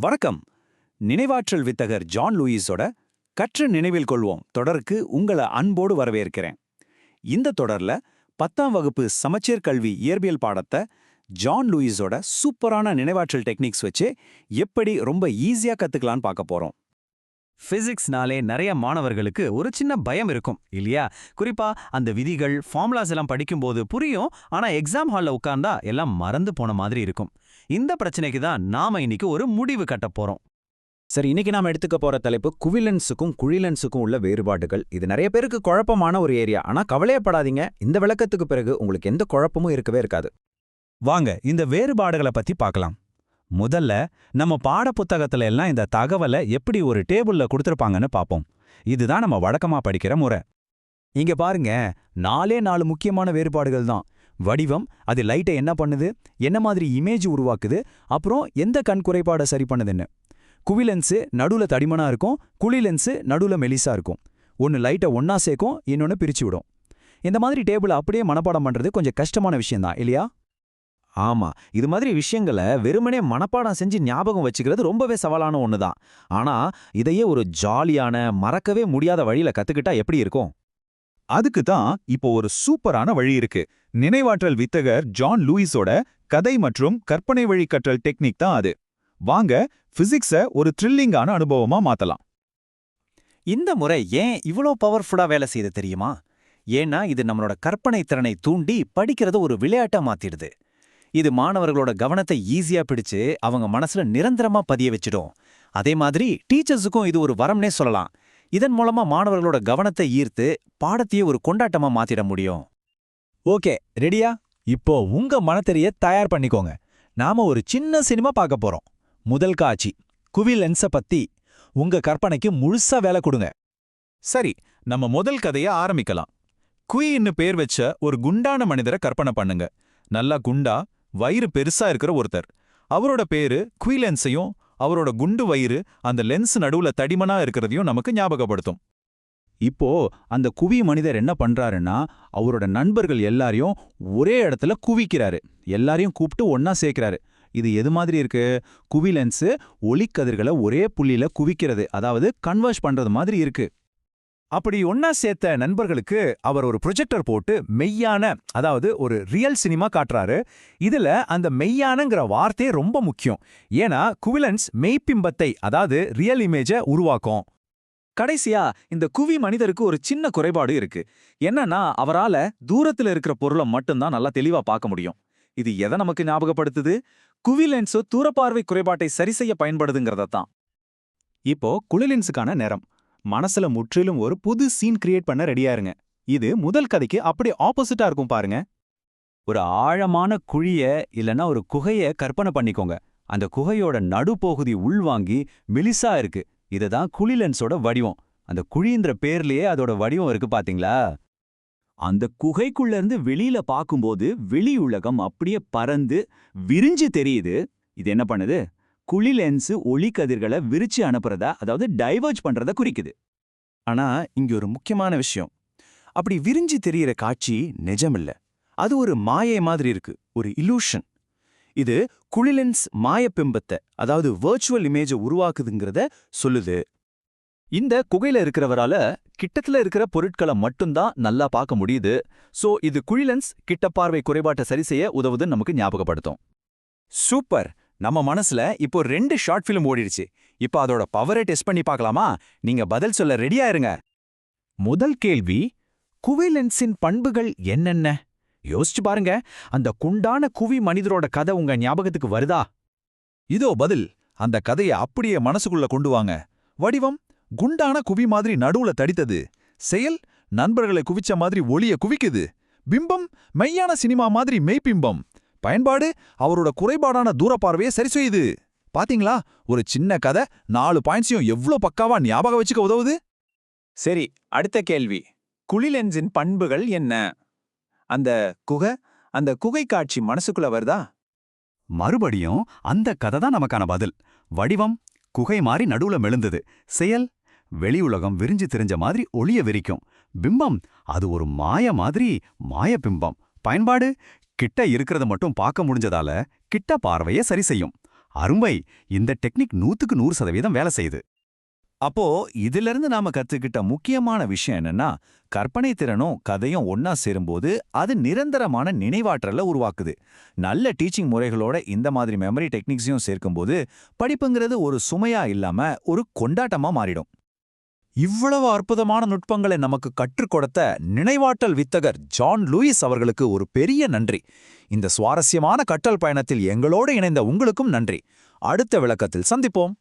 வணக்கம். நினைவாற்றல் வித்தகர் ஜான் லூயிஸோட கற்று நினைவில் கொள்வோம் தொடருக்கு உங்களை அன்போடு வரவேற்கிறேன். இந்த தொடர்ல பத்தாம் வகுப்பு சமச்சீர் கல்வி இயற்பியல் பாடத்தை ஜான் லூயிஸோட சூப்பரான நினைவாற்றல் டெக்னிக்ஸ் வச்சு எப்படி ரொம்ப ஈஸியா கத்துக்கலாம்னு பார்க்க போறோம். பிசிக்ஸ்னாலே நிறைய மாணவர்களுக்கு ஒரு சின்ன பயம் இருக்கும் இல்லையா? குறிப்பா அந்த விதிகள் ஃபார்முலாஸ் எல்லாம் படிக்கும்போது புரியும் ஆனா எக்ஸாம் ஹால்ல உட்கார்ந்தா எல்லாம் மறந்து போன மாதிரி இருக்கும். இந்த பிரச்சனைக்கு தான் நாம இன்னைக்கு ஒரு முடிவு கட்ட போறோம். சரி இன்னைக்கு நாம எடுத்துக்க போற தலைப்பு குவிலன்ஸுக்கும் குழிலன்ஸுக்கும் உள்ள வேறுபாடுகள். இது நிறைய பேருக்கு குழப்பமான ஒரு ஏரியா. ஆனா கவலையப்படாதீங்க. இந்த விளக்கத்துக்கு பிறகு உங்களுக்கு எந்த குழப்பமும் இருக்கவே இருக்காது. வாங்க இந்த வேறுபாடுகளை பத்தி பார்க்கலாம். முதல்ல நம்ம பாடப்புத்தகத்துல எல்லாம் இந்த தகவலை எப்படி ஒரு டேபிள்ல கொடுத்துருப்பாங்கன்னு பார்ப்போம் இதுதான் நம்ம வழக்கமா படிக்கிற முறை. இங்க பாருங்க நாலே நாலு முக்கியமான வேறுபாடுகள் தான். வடிவம் அது லைட்டை என்ன பண்ணுது என்ன மாதிரி இமேஜ் உருவாக்குது அப்புறம் எந்த கண் குறைபாடை சரி பண்ணுதுன்னு. குவிலென்ஸு நடுவுல தடிமனா இருக்கும் குழி நடுவில் நடுவுல மெலிசா இருக்கும். ஒன்னு லைட்டை ஒன்னா சேர்க்கும் இன்னொன்னு பிரிச்சு விடும். இந்த மாதிரி டேபிள் அப்படியே மனப்பாடம் பண்றது கொஞ்சம் கஷ்டமான விஷயந்தான் இல்லையா? ஆமா இது மாதிரி விஷயங்களை வெறுமனே மனப்பாடம் செஞ்சு ஞாபகம் வச்சுக்கிறது ரொம்பவே சவாலான ஒன்று தான் ஆனா இதையே ஒரு ஜாலியான மறக்கவே முடியாத வழியில கத்துக்கிட்டா எப்படி இருக்கும்? அதுக்கு தான் இப்போ ஒரு சூப்பரான வழி இருக்கு. நினைவாற்றல் வித்தகர் ஜான் லூயிஸோட கதை மற்றும் கற்பனை வழி கற்றல் டெக்னிக் தான் அது. வாங்க பிசிக்ஸ ஒரு த்ரில்லிங்கான அனுபவமா மாத்தலாம். இந்த முறை ஏன் இவ்வளோ பவர்ஃபுல்லா வேலை செய்து தெரியுமா? ஏன்னா இது நம்மளோட கற்பனை திறனை தூண்டி படிக்கிறத ஒரு விளையாட்டா மாத்திடுது. இது மாணவர்களோட கவனத்தை ஈஸியா பிடிச்சு அவங்க மனசுல நிரந்தரமா பதிய வச்சிடும். அதே மாதிரி டீச்சர்ஸுக்கும் இது ஒரு வரம்னே சொல்லலாம். இதன் மூலமா மாணவர்களோட கவனத்தை ஈர்த்து பாடத்தையே ஒரு கொண்டாட்டமா மாத்திட முடியும். ஓகே ரெடியா? இப்போ உங்க மனத்தெரிய தயார் பண்ணிக்கோங்க. நாம ஒரு சின்ன சினிமா பார்க்க போறோம். முதல் காட்சி குவி லென்ஸ பத்தி உங்க கற்பனைக்கு முழுசா வேலை கொடுங்க. சரி நம்ம முதல் கதைய ஆரம்பிக்கலாம். குயின்னு பேர் வச்ச ஒரு குண்டான மனிதரை கற்பனை பண்ணுங்க. நல்லா குண்டா வயிறு பெருசா இருக்கிற ஒருத்தர். அவரோட பேரு குயிலென்ஸையும் அவரோட குண்டு வயிறு அந்த லென்ஸ் நடுவுல தடிமனா இருக்கிறதையும் நமக்கு ஞாபகப்படுத்தும். இப்போ அந்த குவி மனிதர் என்ன பண்றாருன்னா அவரோட நண்பர்கள் எல்லாரையும் ஒரே இடத்துல குவிக்கிறாரு. எல்லாரையும் கூப்பிட்டு ஒன்னா சேர்க்கிறாரு. இது எது மாதிரி இருக்கு? குவி லென்ஸு ஒளிக்கதிர்களை ஒரே புள்ளியில குவிக்கிறது அதாவது கன்வர்ஸ் பண்றது மாதிரி இருக்கு. அப்படி ஒன்னா சேர்த்த நண்பர்களுக்கு அவர் ஒரு ப்ரொஜெக்டர் போட்டு மெய்யான அதாவது ஒரு ரியல் சினிமா காட்டுறாரு. இதுல அந்த மெய்யானங்கிற வார்த்தையே ரொம்ப முக்கியம். ஏன்னா குவிலன்ஸ் மெய்ப்பிம்பத்தை அதாவது ரியல் இமேஜை உருவாக்கும். கடைசியா இந்த குவி மனிதருக்கு ஒரு சின்ன குறைபாடு இருக்கு. என்னன்னா அவரால தூரத்துல இருக்கிற பொருளை மட்டும்தான் நல்லா தெளிவா பார்க்க முடியும். இது எதை நமக்கு ஞாபகப்படுத்துது? குவி லென்ஸோ தூரப்பார்வை குறைபாட்டை சரி செய்ய பயன்படுதுங்கிறத தான் இப்போ குளிலென்ஸுக்கான நேரம். மனசுல முற்றிலும் ஒரு புது சீன் கிரியேட் பண்ண ரெடியாருங்க இது முதல் கதைக்கு அப்படியே ஆப்போசிட்டா இருக்கும் பாருங்க. ஒரு ஆழமான குழிய இல்லனா ஒரு குகைய கற்பனை பண்ணிக்கோங்க. அந்த குகையோட நடுப்பகுதி உள்வாங்கி மெலிசா இருக்கு. இதுதான் குழிலென்ஸோட வடிவம். அந்த குழின்ற பேர்லயே அதோட வடிவம் இருக்கு பாத்தீங்களா? அந்த குகைக்குள்ள இருந்து வெளியில பார்க்கும்போது வெளி உலகம் அப்படியே பறந்து விரிஞ்சு தெரியுது. இது என்ன பண்ணுது? குழி லென்ஸு ஒளி கதிர்களை விரிச்சு அனுப்புறதா அதாவது டைவர்ஜ் பண்றத குறிக்குது. ஆனா இங்க ஒரு முக்கியமான விஷயம். அப்படி விரிஞ்சு தெரியற காட்சி நிஜமில்ல. அது ஒரு மாயை மாதிரி இருக்கு ஒரு இலூஷன் இது குழிலென்ஸ் மாயப்பிம்பத்தை அதாவது வர்ச்சுவல் இமேஜை உருவாக்குதுங்கிறத சொல்லுது. இந்த குகையில இருக்கிறவரால கிட்டத்துல இருக்கிற பொருட்களை மட்டும்தான் நல்லா பார்க்க முடியுது. சோ இது குழிலென்ஸ் கிட்ட பார்வை குறைபாட்டை சரி செய்ய உதவுதுன்னு நமக்கு ஞாபகப்படுத்தும். சூப்பர்! நம்ம மனசுல இப்போ ரெண்டு ஷார்ட் ஃபிலிம் ஓடிடுச்சு. இப்போ அதோட பவரை டெஸ்ட் பண்ணி பார்க்கலாமா? நீங்க பதில் சொல்ல ரெடியா இருங்க. முதல் கேள்வி குவி லென்ஸின் பண்புகள் என்னென்ன? யோசிச்சு பாருங்க. அந்த குண்டான குவி மனிதரோட கதை உங்க ஞாபகத்துக்கு வருதா? இதோ பதில். அந்த கதையை அப்படியே மனசுக்குள்ள கொண்டு வாங்க. வடிவம் குண்டான குவி மாதிரி நடுவுல தடித்தது. செயல் நண்பர்களை குவிச்ச மாதிரி ஒளிய குவிக்குது. பிம்பம் மெய்யான சினிமா மாதிரி மெய்பிம்பம் பயன்பாடு அவரோட குறைபாடான தூரப்பார்வையை சரி செய்யுது. பாத்தீங்களா? ஒரு சின்ன கதை நாலு பாயிண்ட்ஸையும் எவ்ளோ பக்காவா ஞாபகம் வச்சுக்க உதவுது? சரி அடுத்த கேள்வி. குழிலென்ஸின் பண்புகள் என்ன? அந்த குகை அந்த குகை காட்சி மனசுக்குள்ள வருதா? மறுபடியும் அந்த கதை தான் நமக்கான பதில். வடிவம் குகை மாதிரி நடுவுல மெழுந்தது. செயல் வெளி உலகம் விரிஞ்சு தெரிஞ்ச மாதிரி ஒளிய விரிக்கும். பிம்பம் அது ஒரு மாய மாதிரி மாய பிம்பம். பயன்பாடு கிட்ட இருக்கிறத மட்டும் பார்க்க முடிஞ்சதால கிட்ட பார்வையை சரி செய்யும். அருமை! இந்த டெக்னிக் நூத்துக்கு நூறு சதவீதம் வேலை செய்யுது. அப்போ இதிலிருந்து நாம கத்துக்கிட்ட முக்கியமான விஷயம் என்னன்னா கற்பனை திறனும் கதையும் ஒன்னா சேரும்போது அது நிரந்தரமான நினைவாற்றலை உருவாக்குது. நல்ல டீச்சிங் முறைகளோட இந்த மாதிரி மெமரி டெக்னிக்ஸையும் சேர்க்கும்போது படிப்புங்கிறது ஒரு சுமையா இல்லாம ஒரு கொண்டாட்டமா மாறிடும். இவ்வளவு அற்புதமான நுட்பங்களை நமக்கு கற்றுக் கொடுத்த நினைவாற்றல் வித்தகர் ஜான் லூயிஸ் அவர்களுக்கு ஒரு பெரிய நன்றி. இந்த சுவாரஸ்யமான கற்றல் பயணத்தில் எங்களோடு இணைந்த உங்களுக்கும் நன்றி. அடுத்த விளக்கத்தில் சந்திப்போம்.